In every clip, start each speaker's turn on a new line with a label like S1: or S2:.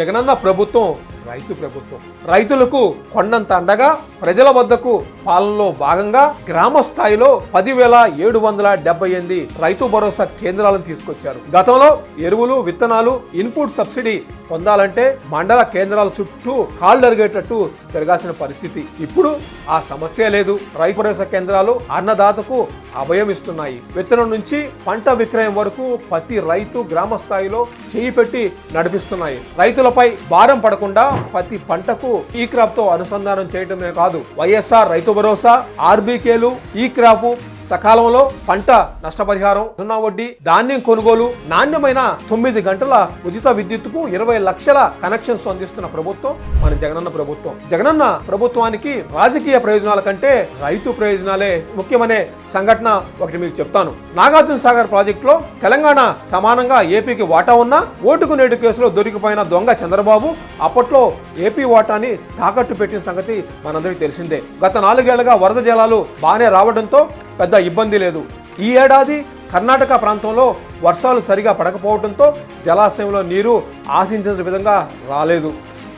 S1: జగనన్న ప్రభుత్వం రైతు ప్రభుత్వం. రైతులకు కొండంత అండగా ప్రజల వద్దకు పాలనలో భాగంగా గ్రామ స్థాయిలో పదివేల ఏడు వందల డెబ్బై ఎనిమిది రైతు భరోసా కేంద్రాలను తీసుకొచ్చారు. గతంలో ఎరువులు విత్తనాలు ఇన్పుట్ సబ్సిడీ పొందాలంటే మండల కేంద్రాల చుట్టూ కాళ్ళు అరిగేటట్టు తిరగాల్సిన పరిస్థితి. ఇప్పుడు ఆ సమస్య లేదు. రైతు భరోసా కేంద్రాలు అన్నదాతకు అభయం ఇస్తున్నాయి. విత్తనం నుంచి పంట విక్రయం వరకు ప్రతి రైతు గ్రామ స్థాయిలో చేయి పెట్టి నడిపిస్తున్నాయి. రైతులపై భారం పడకుండా ప్రతి పంటకు ఈ క్రాప్తో అనుసంధానం చేయడమే కాదు. వైఎస్ఆర్ రైతు భరోసా ఆర్బీకేలు ఈ క్రాప్ సకాలంలో పంట నష్టపరిహారం సున్నా వడ్డీ ధాన్యం కొనుగోలు నాణ్యమైన తొమ్మిది గంటల ఉచిత విద్యుత్తుకు ఇరవై లక్షల కనెక్షన్స్ అందిస్తున్న ప్రభుత్వం మన జగనన్న ప్రభుత్వం. జగనన్న ప్రభుత్వానికి రాజకీయ ప్రయోజనాల కంటే రైతు ప్రయోజనాలే ముఖ్యమనే సంఘటన ఒకటి మీకు చెప్తాను. నాగార్జున సాగర్ ప్రాజెక్టులో తెలంగాణ సమానంగా ఏపీకి వాటా ఉన్నా ఓటుకు నేడు కేసులో దొరికిపోయిన దొంగ చంద్రబాబు అప్పట్లో ఏపీ వాటాని తాకట్టు పెట్టిన సంగతి మనందరికీ తెలిసిందే. గత నాలుగేళ్ళుగా వరద జలాలు బాగానే రావడంతో పెద్ద ఇబ్బంది లేదు. ఈ ఏడాది కర్ణాటక ప్రాంతంలో వర్షాలు సరిగా పడకపోవడంతో జలాశయంలో నీరు ఆశించిన విధంగా రాలేదు.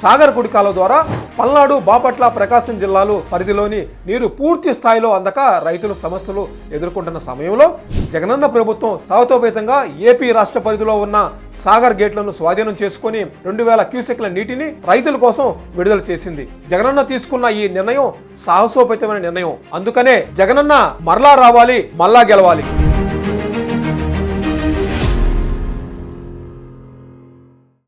S1: సాగర్ గుడికాల ద్వారా పల్నాడు బాపట్ల ప్రకాశం జిల్లాలు పరిధిలోని నీరు పూర్తి స్థాయిలో అందక రైతులు సమస్యలు ఎదుర్కొంటున్న సమయంలో జగనన్న ప్రభుత్వం సావతోపేతంగా ఏపీ రాష్ట్ర పరిధిలో ఉన్న సాగర్ గేట్లను స్వాధీనం చేసుకొని రెండు వేల క్యూసెక్ల నీటిని రైతుల కోసం విడుదల చేసింది. జగనన్న తీసుకున్న ఈ నిర్ణయం సాహసోపేతమైన నిర్ణయం. అందుకనే జగనన్న మరలా రావాలి మళ్ళా గెలవాలి.